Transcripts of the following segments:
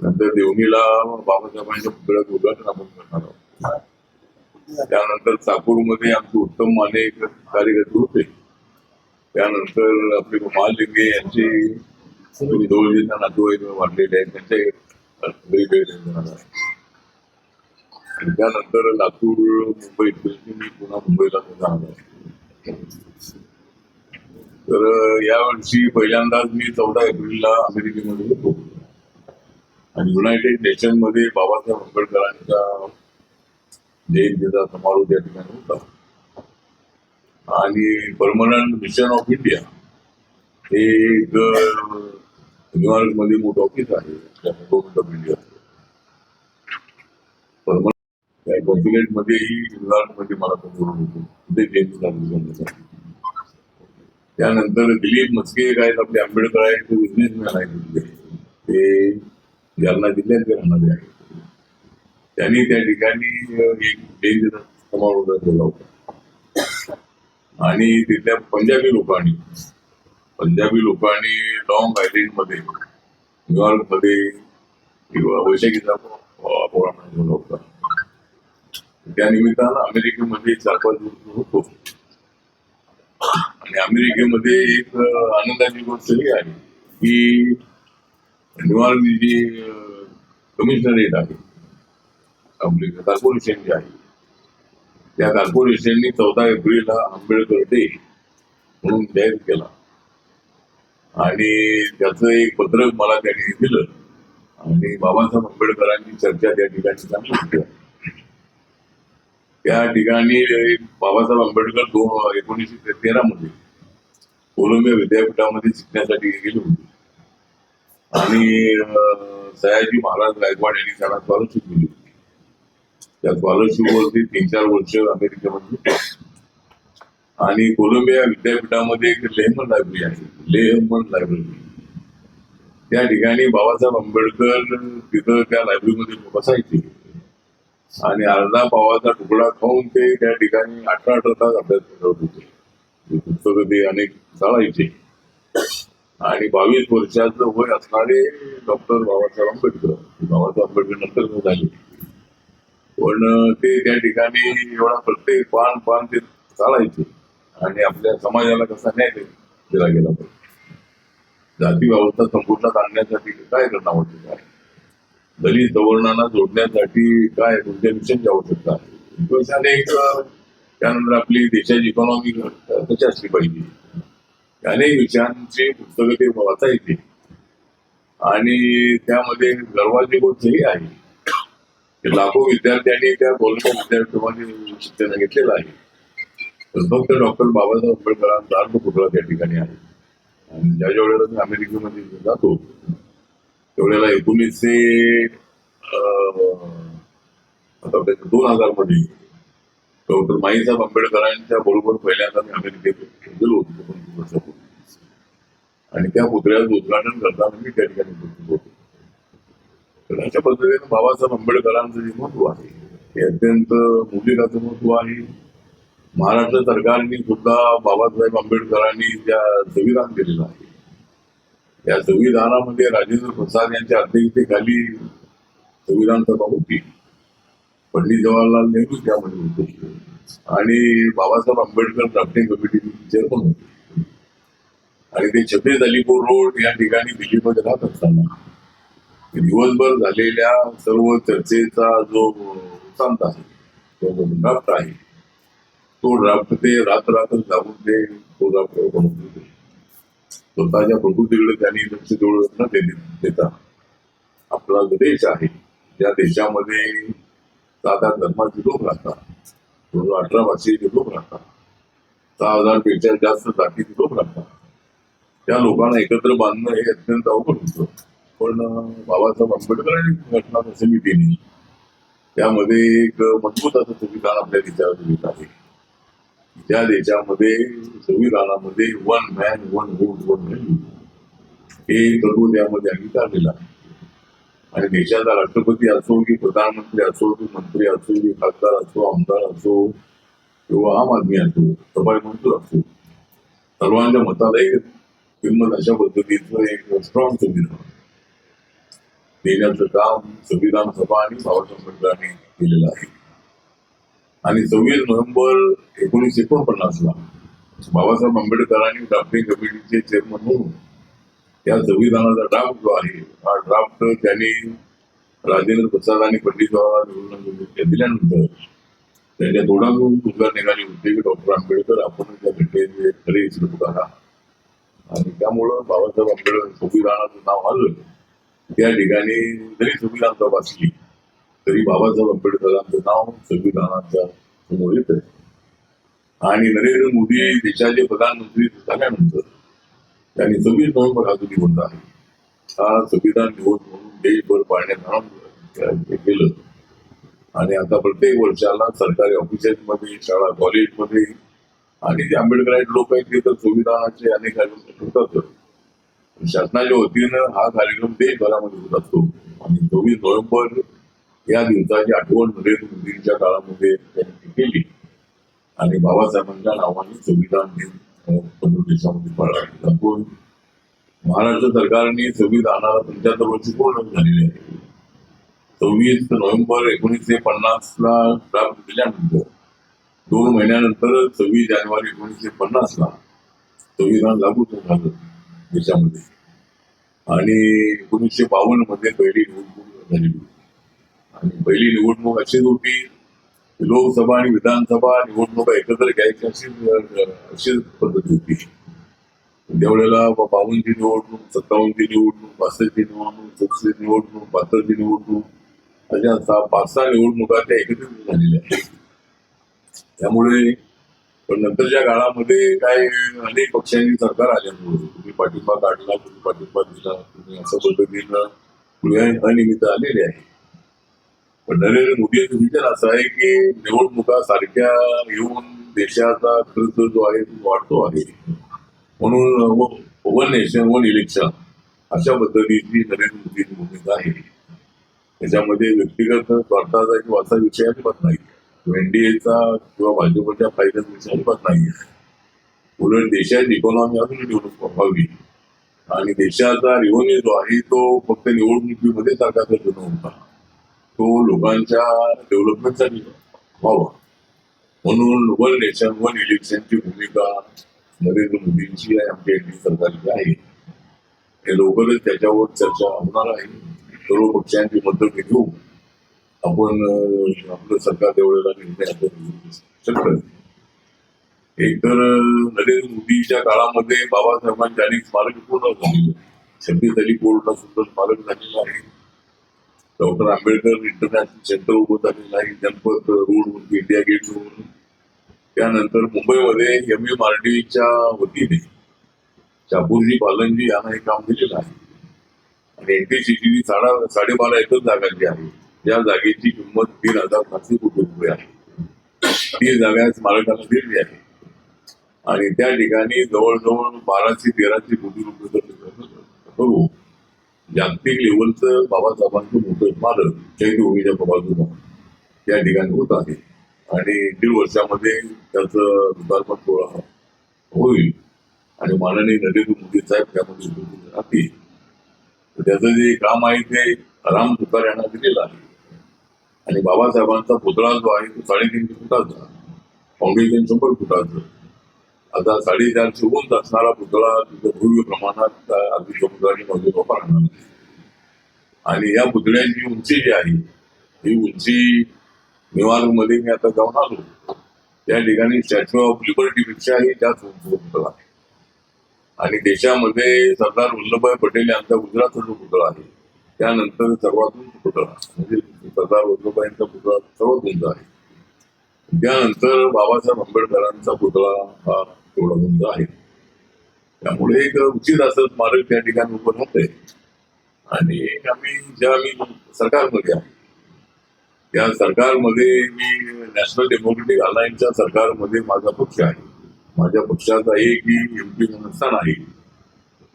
नंतर देवणीला बाबासाहेबांच्या पुतळ्याचं उद्घाटन आपण करणार आहोत. त्यानंतर चाकूरमध्ये आमचे उत्तम माने एक कार्यकर्ते होते. त्यानंतर आपले महालिंगे यांची जवळचे नातेवाईक वाढलेले आहेत. त्यांचे जाणार त्यानंतर लातूर मुंबई मी पुन्हा मुंबईला जाणार आहे. तर यावर्षी पहिल्यांदाच मी चौदा एप्रिलला अमेरिकेमध्ये होतो. युनायटेड नेशनमध्ये बाबासाहेब आंबेडकरांचा जयंतीचा समारोह त्या ठिकाणी होता. आणि परमनंट मिशन ऑफ इंडिया हे एक न्यूयॉर्कमध्ये मोठं ऑफिस आहे. Government of India permanent consulate मध्येही न्यूयॉर्कमध्ये मला तो होतो. तिथे जयंती साजरी करण्यासाठी. त्यानंतर दिलीप मस्के काय आहेत आपले आंबेडकर आहेत ते बिझनेसमॅन आहेत. ते जालना जिल्ह्यातले राहणारे आहेत त्यांनी त्या ठिकाणी एक जयंतीचा समारोह केला होता. आणि तिथल्या पंजाबी लोकांनी पंजाबी लोकांनी लॉंग आयलंडमध्ये न्यूयॉर्कमध्ये किंवा वैशाखीचा पोळा ठेवला होता. त्या निमित्तानं अमेरिकेमध्ये चार पाच दिवस होतो. आणि अमेरिकेमध्ये एक आनंदाची गोष्ट ही आहे की शनिवार जी कमिशनरेट आहे. आपली कॉर्पोरेशन जी आहे? त्या कॉर्पोरेशननी चौदा एप्रिलला आंबेडकर डे म्हणून जाहीर केला. आणि त्याचं एक पत्रक मला त्यांनी दिलं. आणि बाबासाहेब आंबेडकरांची चर्चा त्या ठिकाणी चांगली होती. त्या ठिकाणी बाबासाहेब आंबेडकर दोन एकोणीसशे तेरा मध्ये कोलंबिया विद्यापीठामध्ये शिकण्यासाठी गेले होते. आणि सयाजी महाराज गायकवाड यांनी त्याला स्कॉलरशिप दिली होती. त्या स्कॉलरशिप वरती तीन चार वर्ष अमेरिकेमध्ये. आणि कोलंबिया विद्यापीठामध्ये एक लेहमन लायब्ररी आहे. लेहमन लायब्ररी त्या ठिकाणी बाबासाहेब आंबेडकर तिथं त्या लायब्ररीमध्ये बसायचे. आणि अर्धा पावाचा तुकडा खाऊन ते त्या ठिकाणी अठरा अठरा तास अभ्यास करत होते. पुस्तकं ते अनेक चालायचे. आणि बावीस वर्षाचं वय असणारे डॉक्टर बाबासाहेब आंबेडकर. बाबासाहेब आंबेडकर नंतर झाले. पण ते त्या ठिकाणी एवढा प्रत्येक पान पान ते चालायचे. आणि आपल्या समाजाला कसा न्याय दिला गेला पाहिजे जाती व्यवस्था संपूर्णात आणण्यासाठी काय करणं आवश्यक आहे? दलित सवर्णांना जोडण्यासाठी काय कोणत्या मिशनची आवश्यकता आहे? त्यानंतर आपली देशाची इकॉनॉमी कशी असली पाहिजे. अनेक विषयांची पुस्तकं ते वाचायचे आणि त्यामध्ये गर्वाची गोष्ट ही आहे. लाखो विद्यार्थ्यांनी त्या कोलकाता विद्यापीठामध्ये शिक्षण घेतलेलं आहे. फक्त डॉक्टर बाबासाहेब आंबेडकरांचा अर्थ पुतळा त्या ठिकाणी आहे. आणि ज्या ज्या वेळेला मी अमेरिकेमध्ये जातो त्यावेळेला एकोणीसशे अं, आता दोन हजारमध्ये डॉक्टर माईसाहेब आंबेडकरांच्या बरोबर पहिल्यांदा मी अमेरिकेत गेलो होतो. पंचवीस आणि त्या पुतळ्याचं उद्घाटन करताना मी त्या ठिकाणी उपस्थित होतो. तर अशा पद्धतीने बाबासाहेब आंबेडकरांचं जे महत्त्व आहे हे अत्यंत मुलिकाचं महत्त्व आहे. महाराष्ट्र सरकारने सुद्धा बाबासाहेब आंबेडकरांनी ज्या संविधान दिलेलं आहे. या संविधानामध्ये राजेंद्र प्रसाद यांच्या अध्यक्षतेखाली संविधान सभा होती. पंडित जवाहरलाल नेहरू त्यामध्ये होते. आणि बाबासाहेब आंबेडकर ड्राफ्टिंग कमिटीचे चेअरमन होते. आणि ते छत्तीस अलीपूर रोड या ठिकाणी दिल्लीमध्ये राहत असताना दिवसभर झालेल्या सर्व चर्चेचा जो वृत्तांत आहे तो ड्राफ्ट आहे तो ड्राफ्ट ते रात्र रात्र जाऊन ते तो ड्राफ्ट बनवून होते स्वतःच्या प्रकृतीकडे त्यांनी लक्ष न देता आपला जो देश आहे त्या देशामध्ये सात आठ धर्माचे लोक राहतात. अठरा भाषेचे लोक राहतात. सहा हजारपेक्षा जास्त जातीचे लोक राहतात. त्या लोकांना एकत्र बांधणं हे अत्यंत अवघड होतं. पण बाबासाहेब आंबेडकरांनी घटना समितीने त्यामध्ये एक मजबूत असं संविधान आपल्या देशावर येत आहे. त्या देशामध्ये संविधानामध्ये one man one vote one value हे तत्व त्यामध्ये अंगीकारलेला आहे आणि देशाचा राष्ट्रपती असो की प्रधानमंत्री असो की मंत्री असो की खासदार असो आमदार असो किंवा आम आदमी असो सफाई मंजूर असो सर्वांच्या मताला एक किंमत अशा पद्धतीचं एक स्ट्रॉंग संविधान देण्याचं काम संविधान सभा आणि बाबासाहेब आंबेडकरांनी केलेलं आहे आणि सव्वीस नोव्हेंबर एकोणीसशे एकोणपन्नासला बाबासाहेब आंबेडकरांनी ड्राफ्टिंग कमिटीचे चेअरमन म्हणून या संविधानाचा ड्राफ्ट जो आहे हा ड्राफ्ट त्यांनी राजेंद्र प्रसाद आणि पंडित जवाहरलाल दिल्यानंतर त्यांच्या दोडांकडून उद्गार निघाले होते की डॉक्टर आंबेडकर आपण त्या घटनेचे खरे श्रोत आणि त्यामुळं बाबासाहेब आंबेडकर संविधानाचं नाव आलं त्या ठिकाणी जरी संविधान सभा असली तरी बाबासाहेब आंबेडकरांचं नाव संविधानाच्या समोर येतं आणि नरेंद्र मोदी देशाचे प्रधानमंत्री झाल्यानंतर त्यांनी सव्वीस नोव्हेंबर हा जो निबंध आहे हा संविधान दिवस म्हणून देशभर पाळण्यात आणून केलं. आणि आता प्रत्येक वर्षाला सरकारी ऑफिसेसमध्ये शाळा कॉलेजमध्ये आणि जे आंबेडकरांचे लोक आहेत ते तर संविधानाचे अनेक कार्यक्रम होतात शासनाच्या वतीनं हा कार्यक्रम देशभरामध्ये होत असतो. आणि चोवीस नोव्हेंबर या दिवसाची आठवण नरेंद्र मोदींच्या काळामध्ये त्यांनी केली. आणि बाबासाहेबांच्या नावाने संविधान दिन देशामध्ये पाळला जातो महाराष्ट्र सरकारने संविधानाला पंच्याहत्तर वर्ष पूर्ण झालेली आहे. सव्वीस नोव्हेंबर एकोणीसशे पन्नासला ड्राफ्ट दिल्यानंतर दोन महिन्यानंतर सव्वीस जानेवारी एकोणीसशे पन्नासला संविधान लागू झालं देशामध्ये आणि एकोणीसशे बावन्नमध्ये पहिली निवडणूक झालेली होती. आणि पहिली निवडणूक अशीच होती लोकसभा आणि विधानसभा निवडणुका एकत्र घ्यायची अशी अशीच पद्धती होती. त्यावेळेला बावनची निवडणूक सत्तावन्नची निवडणूक पासष्टची निवडणूक चौसष्टची निवडणूक बहात्तरची निवडणूक अशा सहा पाच सहा निवडणुका त्या एकत्रित झालेल्या आहेत. त्यामुळे पण नंतरच्या काळामध्ये काय अनेक पक्षांनी सरकार आल्यामुळे तुम्ही पाठिंबा काढला तुम्ही पाठिंबा दिला तुम्ही अशा पद्धतीनं पुढे अनियमित आलेले आहे. पण नरेंद्र मोदी यांचं विचार असा आहे की निवडणुका सारख्या येऊन देशाचा खर्च जो आहे तो वाढतो आहे. म्हणून वन नेशन वन इलेक्शन अशा पद्धतीची नरेंद्र मोदींची भूमिका आहे. त्याच्यामध्ये व्यक्तिगत स्वार्थाचा किंवा असा विषय अजिबात नाही. एनडीएचा किंवा भाजपच्या फायद्याचा विषय अजिबात नाही उलट देशाची इकॉनॉमी अजून डेव्हलप व्हावी. आणि देशाचा रेव्हन्यू जो आहे तो फक्त निवडणुकीमध्ये सरकारचा न होता. तो लोकांच्या डेव्हलपमेंटसाठी व्हावा. म्हणून वन नेशन वन इलेक्शनची भूमिका नरेंद्र मोदींची आहे आमच्या एनडी सरकारची आहे. हे लवकरच त्याच्यावर चर्चा होणार आहे. सर्व पक्षांची मतं घेऊ. आपण आपलं सरकार देवळेला निर्णय आपण एकतर नरेंद्र मोदीच्या काळामध्ये बाबासाहेबांच्या अनेक स्मारक पूर्ण झालेली छब्बीस अली कोर्टला सुद्धा स्मारक झालेलं आहे डॉक्टर आंबेडकर इंटरनॅशनल सेंटर उभं झालेलं आहे जनपद रोड इंडिया गेट रोड त्यानंतर मुंबईमध्ये एम एम आर डीच्या वतीने चापूरजी बालनजी यांना हे काम दिलेलं आहे आणि एनटीसीची साडा साडेबारा एकच जागांची आहे या जागेची किंमत तीन हजार पाचशे कोटी रुपये आहे. ती जागा या स्मारकाला दिली आहे. आणि त्या ठिकाणी जवळजवळ बाराशे तेराशे कोटी रुपये करू जागतिक लेवलचं बाबासाहेबांचं मोठं स्मारक चैत्यभूमीच्या बाजूला त्या ठिकाणी होत आहे. आणि दीड वर्षामध्ये त्याचं लोकार्पण सोहळा होईल. आणि माननीय नरेंद्र मोदी साहेब त्यामध्ये उपस्थित राहतील. त्याचं जे काम आहे ते राम तुकार यांना दिलेलं आहे. आणि बाबासाहेबांचा पुतळा जो आहे तो साडेतीनशे फुटाचा. फाउंडेशन शंभर फुटाचं. आता साडेचारशे उंच असणारा पुतळा तिथं भव्य प्रमाणात अगदी समुद्राने मजूर वापरणार आणि या पुतळ्याची उंची जी आहे ही उंची न्यूयॉर्कमध्ये मी आता जाऊन आलो. त्या ठिकाणी स्टॅच्यू ऑफ लिबर्टीपेक्षाही जास्त उंच पुतळा आहे. आणि देशामध्ये सरदार वल्लभभाई पटेल यांचा गुजरातचा जो पुतळा आहे त्यानंतर सर्वात पुतळा म्हणजे सरदार वल्लभभाईंचा पुतळा सर्वात उंच आहे त्यानंतर बाबासाहेब आंबेडकरांचा पुतळा हा तेवढा उंच आहे त्यामुळे एक उचित असं स्मारक त्या ठिकाणी उभं राहतंय आणि आम्ही ज्या मी सरकारमध्ये आहे त्या सरकारमध्ये मी नॅशनल डेमोक्रेटिक अलायन्सच्या सरकारमध्ये माझा पक्ष आहे माझ्या पक्षाचा एक एम पी आहे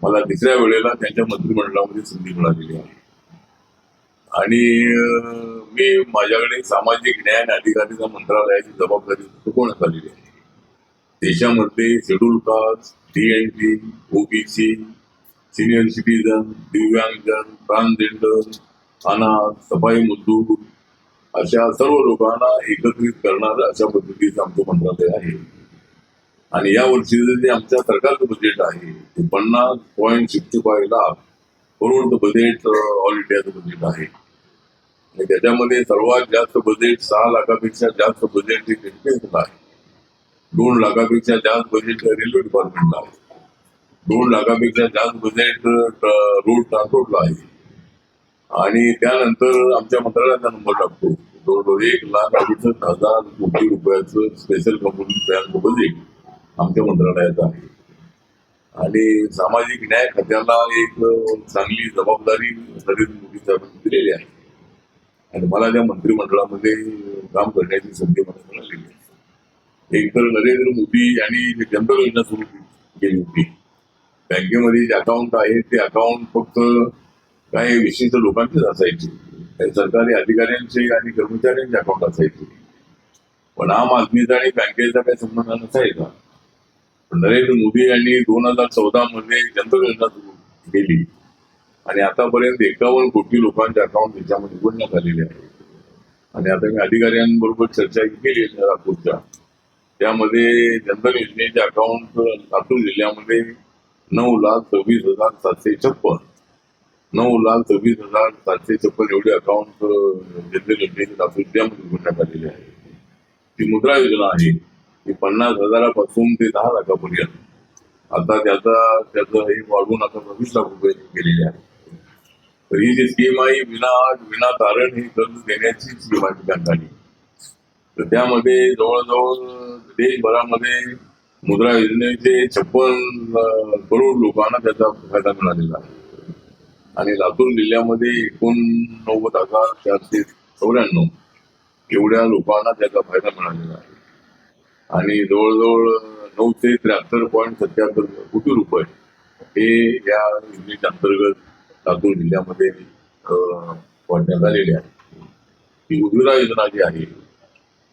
मला तिसऱ्या वेळेला त्यांच्या मंत्रिमंडळामध्ये संधी मिळालेली आहे आणि मी माझ्याकडे सामाजिक न्याय आणि अधिकारीचा मंत्रालयाची जबाबदारी चुकवण्यात आलेली आहे. देशामध्ये schedule caste T N T OBC senior citizen दिव्यांगजन ट्रान्सजेंडर अनाथ सफाई मजदूर अशा सर्व लोकांना एकत्रित करणारं अशा पद्धतीचं आमचं मंत्रालय आहे. आणि या वर्षीचं जे आमच्या सरकारचं बजेट आहे ते पन्नास पॉईंट सिक्स्टी फाय लाख करोडचं बजेट ऑल इंडियाचं बजेट आहे. आणि त्याच्यामध्ये सर्वात जास्त बजेट सहा लाखापेक्षा जास्त बजेट हे डिफेन्सला आहे. दोन लाखापेक्षा जास्त बजेट रेल्वे डिपार्टमेंटला आहे. दोन लाखापेक्षा जास्त बजेट रोड ट्रान्सपोर्टला आहे. आणि त्यानंतर आमच्या मंत्रालयाचा नंबर लागतो जवळजवळ एक लाख अडुसष्ट हजार कोटी रुपयाचं स्पेशल कम्युनिटी प्लॅनचं बजेट आमच्या मंत्रालयाचं आहे. आणि सामाजिक न्याय खात्याला एक चांगली जबाबदारी नरेंद्र मोदी साहेबांनी दिलेली आहे. आणि मला त्या मंत्रिमंडळामध्ये काम करण्याची संधी मला मिळालेली आहे. एक तर नरेंद्र मोदी यांनी जी जनधन योजना सुरू केली होती बँकेमध्ये जे अकाउंट आहे ते अकाउंट फक्त काही विशिष्ट लोकांचेच असायचे. सरकारी अधिकाऱ्यांचे आणि कर्मचाऱ्यांचे अकाउंट असायचे. पण आम आदमीचा आणि बँकेचा काही संबंध नसायचा. पण नरेंद्र मोदी यांनी दोन हजार चौदा मध्ये जनधन योजना सुरू केली. आणि आतापर्यंत एकावन्न कोटी लोकांचे अकाउंट त्याच्यामध्ये उघडण्यात आलेले आहे आणि आता मी अधिकाऱ्यांबरोबर चर्चा केली आहे नागपूरच्या. त्यामध्ये जनधन योजनेचे अकाउंट लातूर जिल्ह्यामध्ये नऊ लाख सव्वीस हजार सातशे छप्पन. नऊ लाख सव्वीस हजार सातशे छप्पन एवढे अकाउंट जनधन योजनेचे लातूर जिल्ह्यामध्ये उघडण्यात आलेले आहे ती मुद्रा योजना आहे ती पन्नास हजारापासून ते दहा लाखापर्यंत. आता त्याचा त्याचं हे वाढवून आता वीस लाख रुपये केलेले आहे. तर ही जी स्कीम आहे विना अट, विना कारण ही कर्ज देण्याची स्कीम आहे बँकांनी तर त्यामध्ये जवळजवळ देशभरामध्ये मुद्रा योजनेचे छप्पन करोड लोकांना त्याचा फायदा मिळालेला आहे. आणि लातूर जिल्ह्यामध्ये एकोणनव्वद हजार चारशे चौऱ्याण्णव एवढ्या लोकांना त्याचा फायदा मिळालेला आहे. आणि जवळजवळ नऊ ते त्र्याहत्तर पॉईंट सत्याहत्तर कोटी रुपये हे या योजनेच्या अंतर्गत लातूर जिल्ह्यामध्ये पडण्यात वाटण्यात आलेले आहे. ही उज्ज्वला योजना जी आहे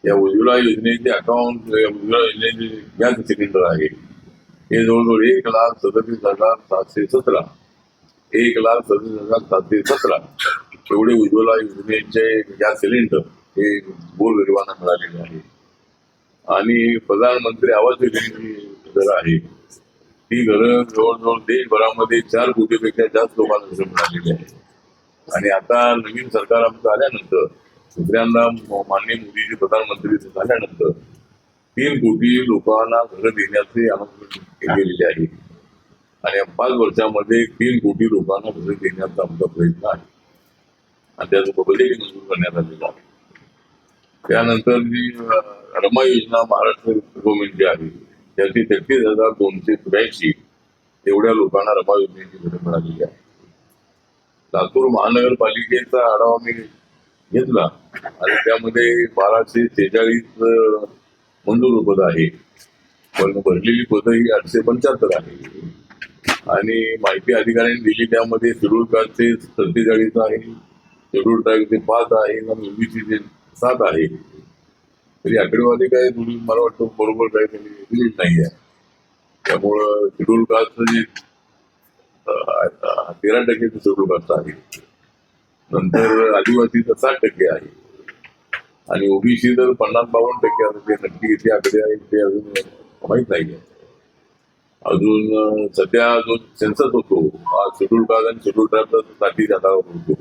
या उज्ज्वला योजनेचे अकाउंट उज्ज्वला योजनेचे गॅस सिलेंडर आहे. हे जवळजवळ एक लाख सदतीस हजार सातशे सतरा एक लाख सदतीस हजार सातशे सतरा एवढे उज्ज्वला योजनेचे गॅस सिलेंडर हे गोरगरिबांना मिळालेले आहे. आणि प्रधानमंत्री आवास योजनेची घरं आहे ती घरं जवळजवळ देशभरामध्ये चार कोटीपेक्षा जास्त लोकांना घरं मिळालेली आहे आणि आता नवीन सरकार आमचं आल्यानंतर दुसऱ्यांदा माननीय मोदीजी प्रधानमंत्री झाल्यानंतर तीन कोटी लोकांना घरं देण्याचे अनाउन्समेंट केलेले आहे. आणि पाच वर्षामध्ये तीन कोटी लोकांना घरं देण्याचा आमचा प्रयत्न आहे. आणि त्याचं बजेट मंजूर करण्यात आलेलं आहे. त्यानंतर जी रमा योजना महाराष्ट्र गव्हर्नमेंटची आहे त्याची तेहतीस हजार दोनशे त्र्याऐंशी एवढ्या लोकांना रमा योजनेची घरं मिळालेली आहे. लातूर महानगरपालिकेचा आढावा मी घेतला आणि त्यामध्ये बाराशे शेहेचाळीस मंजूर पद आहे. पण भरलेली पदं ही आठशे पंच्याहत्तर आहे. आणि माहिती अधिकाऱ्यांनी दिली त्यामध्ये शेड्यूल कास्टचे सत्तेचाळीस आहे शेड्यूल ट्राईबचे पाच आहे आणि ओबीसीचे सात आहे. तरी आकडेवारी काय थोडी मला वाटतं बरोबर काही त्यांनी दिलीच नाही आहे त्यामुळं शेड्यूल कास्ट जे तेरा टक्के शेड्यूल कास्ट आहे. नंतर आदिवासीचं साठ टक्के आहे. आणि ओबीसी तर पन्नास बावन्न टक्के आहे ते नक्की किती आकडे आहेत ते अजून माहीत नाही आहे अजून सध्या जो सेन्सस होतो हा शेड्यूल कास्ट आणि शेड्यूल ट्राईबचा साठी जाता होतो.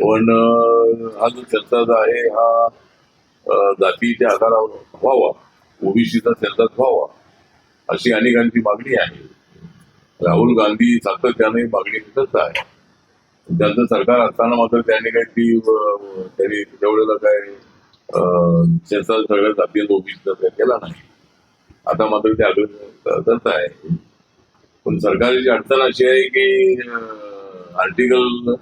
पण हा जो सेन्सस आहे हा जातीच्या आधारावर व्हावा. ओबीसीचा सेन्सस व्हावा. अशी अनेकांची मागणी आहे. राहुल गांधी सातत्याने मागणी करत आहे. त्यांचं सरकार असताना मात्र त्यांनी काही ती त्यांनी तेवढ्याला काय त्याचा सगळ्या जाती ओबीसीचा काय केला नाही. आता मात्र ते आग्रह करत आहे. पण सरकारची अडचण अशी आहे की आर्टिकल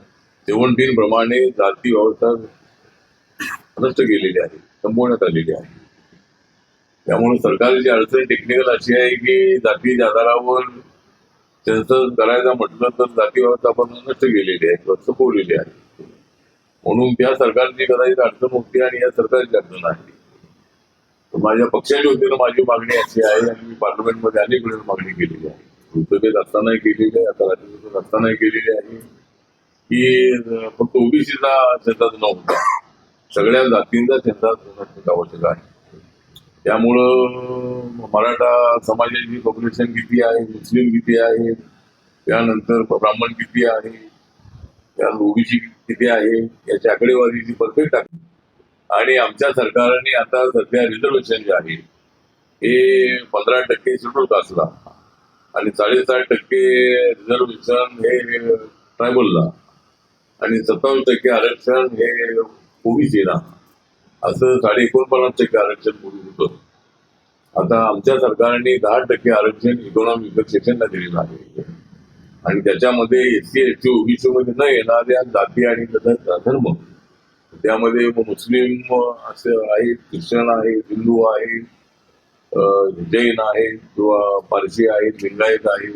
सेव्हन्टीन प्रमाणे जाती व्यवस्था नष्ट केलेली आहे. संपवण्यात आलेली आहे. त्यामुळे सरकारची अडचण टेक्निकल अशी आहे की जातीच्या आधारावर त्यांचं करायचं म्हटलं तर जाती व्यवस्थापन आपण नष्ट केलेली आहे किंवा चुकवलेली आहे. म्हणून त्या सरकारची कदाचित अडचण होती आणि या सरकारची अडचण आहे. माझ्या पक्षाच्या वतीनं माझी मागणी अशी आहे आणि मी पार्लमेंटमध्ये अनेक वेळेस मागणी केलेली आहे. लोकसभेत असतानाही केलेली आहे आता राज्यसभेत असतानाही केलेली आहे. की फक्त ओबीसीचा शेतात नव्हता. सगळ्या जातींचा त्यांचा होणं आवश्यक आहे. त्यामुळं मराठा समाजाची पॉप्युलेशन किती आहे मुस्लिम किती आहे त्यानंतर ब्राह्मण किती आहे त्यानंतर ओबीसी किती आहे याची आकडेवारीची परफेक्ट आहे आणि आमच्या सरकारने आता सध्या रिझर्वेशन जे आहे हे पंधरा टक्के शेड्यूल कास्टला आणि साडेसात टक्के रिझर्वेशन हे ट्रायबलला आणि सत्तावन्न टक्के आरक्षण हे ओबीसीला असं साडे एकोणपन्नास टक्के आरक्षण पूर्वी होतं. आता आमच्या सरकारने दहा टक्के आरक्षण इकॉनॉमिक सेक्शनला दिलेलं आहे. आणि त्याच्यामध्ये S C S T OBC मध्ये न येणाऱ्या जाती आणि धर्म त्यामध्ये मुस्लिम असं आहे ख्रिश्चन आहे हिंदू आहे जैन आहे किंवा पारशी आहेत लिंगायत आहे.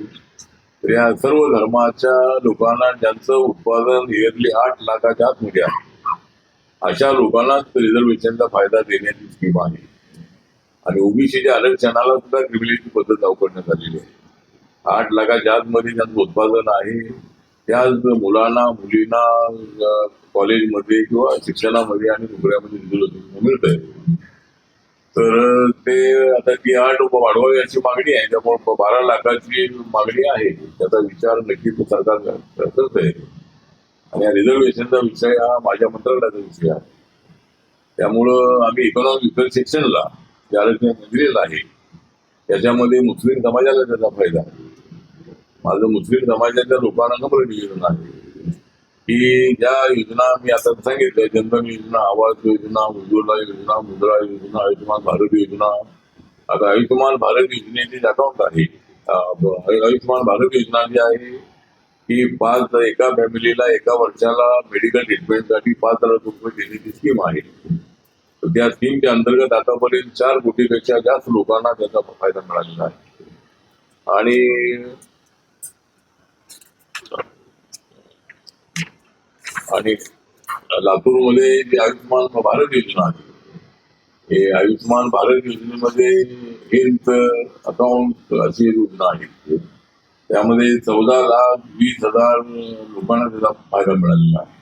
तर या सर्व धर्माच्या लोकांना ज्यांचं उत्पादन इयरली आठ लाखाच्या आतमध्ये आहे अशा लोकांनाच रिझर्वेशनचा फायदा देण्याची स्कीम आहे. आणि ओबीसीच्या आरक्षणाला सुद्धा क्रिमिलेची पद्धत अवकडण्यात आलेली आहे. आठ लाखाच्या आतमध्ये ज्यांचं उत्पादन आहे त्याच मुलांना मुलींना कॉलेजमध्ये किंवा शिक्षणामध्ये आणि नोकऱ्यामध्ये रिझर्वेशन मिळत आहे. तर ते आता ती आठ वाढवावी अशी मागणी आहे. त्यामुळे बारा लाखाची मागणी आहे. त्याचा विचार नक्कीच सरकार करत आहे. आणि या रिझर्वेशनचा विषय हा माझ्या मंत्रालयाचा विषय आहे. त्यामुळं आम्ही इकॉनॉमिक सेक्शनला जे आरक्षण दिलेलं आहे त्याच्यामध्ये मुस्लिम समाजाला त्याचा फायदा आहे. माझं मुस्लिम समाजाच्या लोकांना नम्र निवेदन आहे. की ज्या योजना मी आता सांगितल्या जनधन योजना आवास योजना उज्ज्वला योजना मुद्रा योजना आयुष्यमान भारत योजना. आता आयुष्यमान भारत योजनेचे जे अकाउंट आहे आयुष्यमान भारत योजना जी आहे ही पाच एका फॅमिलीला एका वर्षाला मेडिकल ट्रीटमेंटसाठी पाच हजार रुपये देण्याची स्कीम आहे. तर त्या स्कीमच्या अंतर्गत आतापर्यंत चार कोटीपेक्षा जास्त लोकांना त्याचा फायदा मिळालेला आहे. आणि आणि लातूरमध्ये जी आयुष्यमान भारत योजना आहे हे आयुष्यमान भारत योजनेमध्ये हेल्थ अकाउंट अशी योजना आहे. त्यामध्ये चौदा लाख वीस हजार लोकांना त्याचा फायदा मिळालेला आहे.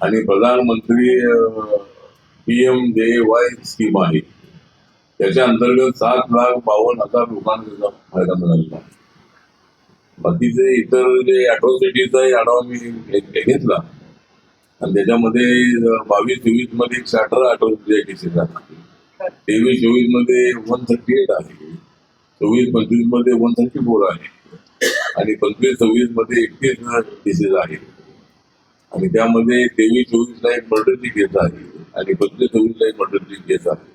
आणि प्रधानमंत्री P M J Y scheme आहे त्याच्या अंतर्गत सात लाख बावन्न हजार लोकांना त्याचा फायदा मिळालेला आहे. बाकीचे इतर जे अॅट्रॉसिटीचा आढावा मी घेतला. आणि त्याच्यामध्ये बावीस चोवीसमध्ये एकशे अठरा अॅट्रॉसिटी केसेस आहेत तेवीस चोवीसमध्ये वन थर्टी एट आहे. चोवीस पंचवीसमध्ये वन थर्टी फोर आहे. आणि पंचवीस सव्वीसमध्ये एकतीस केसेस आहेत आणि त्यामध्ये तेवीस चोवीसला एक मर्डरची केस आहे. आणि पंचवीस सव्वीसला एक मर्डरची केस आहे.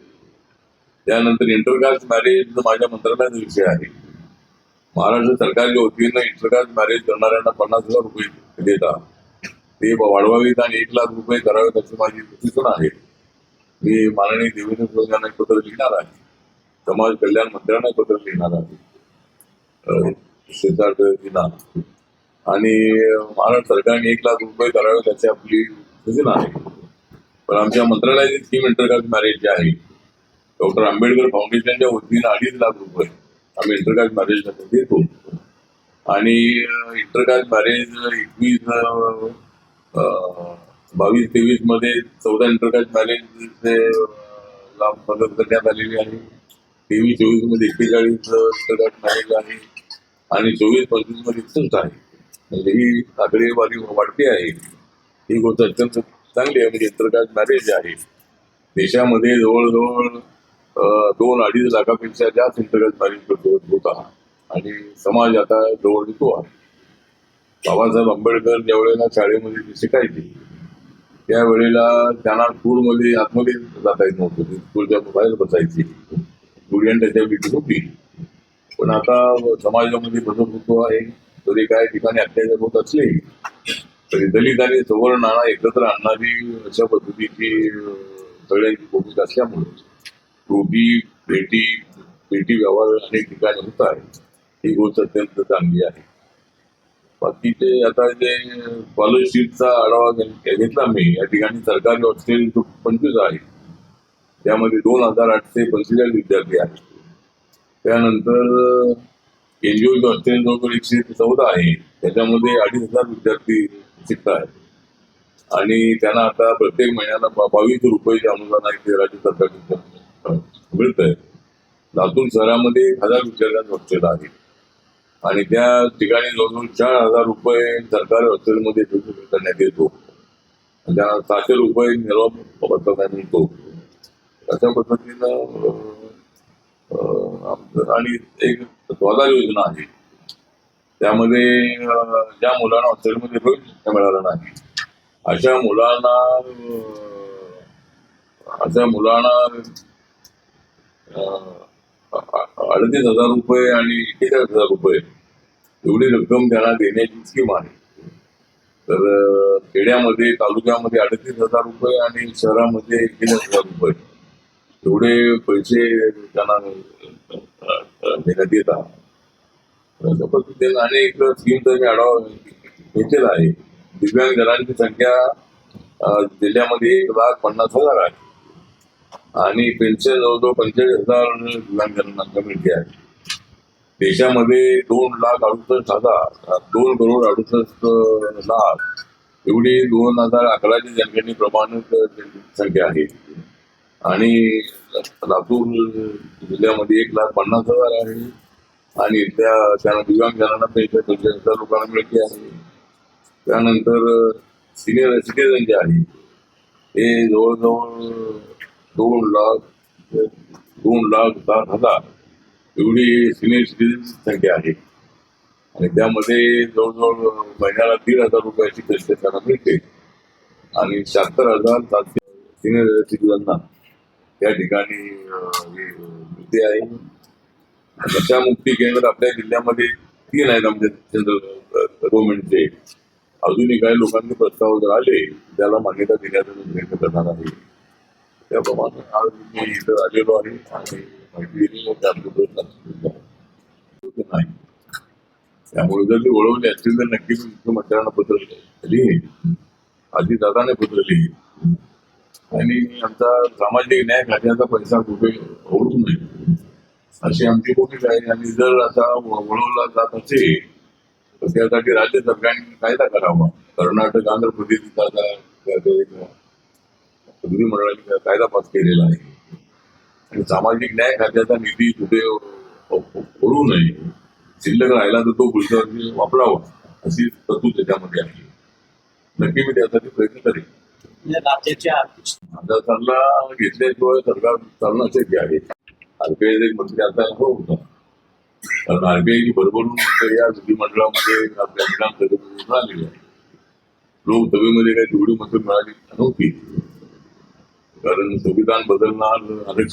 त्यानंतर इंटरकास्ट मॅरेज माझ्या मंत्रालयाचा विषय आहे. महाराष्ट्र सरकारच्या वतीनं इंटरकास्ट मॅरेज करणाऱ्यांना पन्नास हजार रुपये देतात ते वाढवावेत आणि एक लाख रुपये करावेत अशी माझी सूचना आहे. मी माननीय देवेंद्र फडणवीस यांना एक पत्र लिहिणार आहे. समाज कल्याण मंत्र्यांना एक पत्र लिहिणार आहे. सिद्धार्थ शेजारचं आणि महाराष्ट्र सरकारने एक लाख रुपये करावे त्याची आपली सूचना आहे. पण आमच्या मंत्रालयाची स्कीम इंटरकास्ट मॅरेज जी आहे डॉक्टर आंबेडकर फाउंडेशनच्या वतीनं अडीच लाख रुपये आम्ही इंटरकास्ट मॅरेज देतो. आणि इंटरकास्ट मॅरेज एकवीस बावीस तेवीसमध्ये चौदा इंटरकास्ट मॅरेज लाभ मदत करण्यात आलेली आहे. तेवीस चोवीसमध्ये एक्केचाळीस इंटरकास्ट मॅरेज आहे. आणि चोवीस पंचवीसमध्ये एकसष्ट आहे म्हणजे ही आकडेवारी वाढते आहे ही गोष्ट अत्यंत चांगली आहे. म्हणजे इंटरकास्ट मॅरेज आहे. देशामध्ये जवळजवळ दोन अडीच लाखापेक्षा जास्त इंटरकास्ट मॅरेज होता आणि समाज आता जवळ येतो आहे. बाबासाहेब आंबेडकर ज्या वेळेला शाळेमध्ये ते शिकायचे त्यावेळेला त्यांना स्कूलमध्ये आतमध्ये जाता येत नव्हतं. स्कूलच्या बाहेर बसायची. स्टुडंट त्याच्या होती. पण आता समाजामध्ये बदल होतो आहे. तरी काय ठिकाणी अत्याचार होत असले तरी दलित आणि नाणा एकत्र आणणारी अशा पद्धतीची अं, सगळ्यांची भूमिका असल्यामुळे रोटी पेटी पेटी व्यवहार अनेक ठिकाणी होत आहे. ही गोष्ट अत्यंत चांगली आहे. बाकीचे आता जे स्कॉलरशिपचा आढावा घेतला मी या ठिकाणी सरकारी हॉस्टेल पंचवीस आहे त्यामध्ये दोन हजार आठशे पंचेचाळीस विद्यार्थी आहेत. त्यानंतर एनजीओ हॉस्टेल जवळजवळ एकशे चौदा आहे त्याच्यामध्ये अडीच हजार विद्यार्थी शिकतात आणि त्यांना आता प्रत्येक महिन्याला बावीस रुपये अनुदान आहे ते राज्य सरकारचे मिळत आहे. लातूर शहरामध्ये एक हजार विद्यार्थ्यांचं हॉस्टेल आहे. आणि त्या ठिकाणी जवळजवळ चार हजार रुपये सरकारी हॉस्टेलमध्ये करण्यात येतो. त्यांना सहाशे रुपये निर्वाह मिळतो अशा पद्धतीनं आणि एक स्वाधार योजना आहे. त्यामध्ये ज्या मुलांना हॉस्टेलमध्ये प्रवेश मिळाला नाही अशा मुलांना अशा मुलांना अडतीस हजार रुपये आणि एक्केचाळीस हजार रुपये एवढी रक्कम त्यांना देण्याची स्कीम आहे. तर खेड्यामध्ये तालुक्यामध्ये अडतीस हजार रुपये आणि शहरामध्ये एक्केचाळीस हजार रुपये. एवढे पैसे त्यांना देण्यात येतात. अशा पद्धतीने एक स्कीम मी आढावा घेतलेला आहे. दिव्यांग जणांची संख्या जिल्ह्यामध्ये एक लाख पन्नास हजार आहे. आणि पेन्शन जवळजवळ पंचेचाळीस हजार दिव्यांग जणांना मिळते आहे. देशामध्ये दोन लाख अडुसष्ट हजार दोन करोड अडुसष्ट लाख एवढी दोन हजार अकराची जनगणनेप्रमाणे संख्या आहे. आणि लातूर जिल्ह्यामध्ये एक लाख पन्नास हजार आहे. आणि त्या त्यांना दिव्यांग जणांना पेन्शन पंचेचाळीस हजार लोकांना मिळते आहे. त्यानंतर सिनियर सिटीजन जे आहे हे जवळजवळ दोन लाख दोन लाख सात हजार एवढी सिनियर सिटीजन संख्या आहे. आणि त्यामध्ये जवळजवळ महिन्याला दीड हजार रुपयाची पेन्शन त्यांना मिळते. आणि शहात्तर हजार सातशे सिनियर सिटीजनना त्या ठिकाणी मुद्दे हे मिळते आहे नशामुक्ती केंद्र आपल्या जिल्ह्यामध्ये तीन आहेत आमच्या गव्हर्नमेंटचे अजूनही काही लोकांनी प्रस्ताव जर आले त्याला मान्यता देण्याचा प्रयत्न करणार आहे त्याप्रमाणे आज मी इथं आलेलो आहे आणि माहिती दिली त्याबद्दल नाही. त्यामुळे जर ते वळवले असतील तर नक्की मी मुख्यमंत्र्यांना पत्र लिहीन आधी दादाने पत्र लिहीन आणि आमचा सामाजिक न्याय खात्याचा पैसा कुठे ओढू नये अशी आमची भूमिका आहे. आणि जर आता वळवला जात असेल तर त्यासाठी राज्य सरकारने कायदा करावा. कर्नाटक आंध्र प्रदेशचा आता कायदा पास केलेला आहे. आणि सामाजिक न्याय खात्याचा निधी कुठे ओढू नये शिल्लक राहिला तर तो पुढच्या वापरावा अशी तरतूद त्याच्यामध्ये आहे. नक्की मी त्यासाठी प्रयत्न करेन. म्हणजे घेतल्याशिवाय सरकार चालणं शक्य आहे. आरबीआय मंत्री आता हो होता. कारण आरबीआयची भरभरून मतं या विधिमंडळामध्ये आपल्या विधानसभेमध्ये मिळालेली आहे लोकसभेमध्ये काही तेवढी मतं मिळाली नव्हती. कारण संविधान बदलणार आरक्षण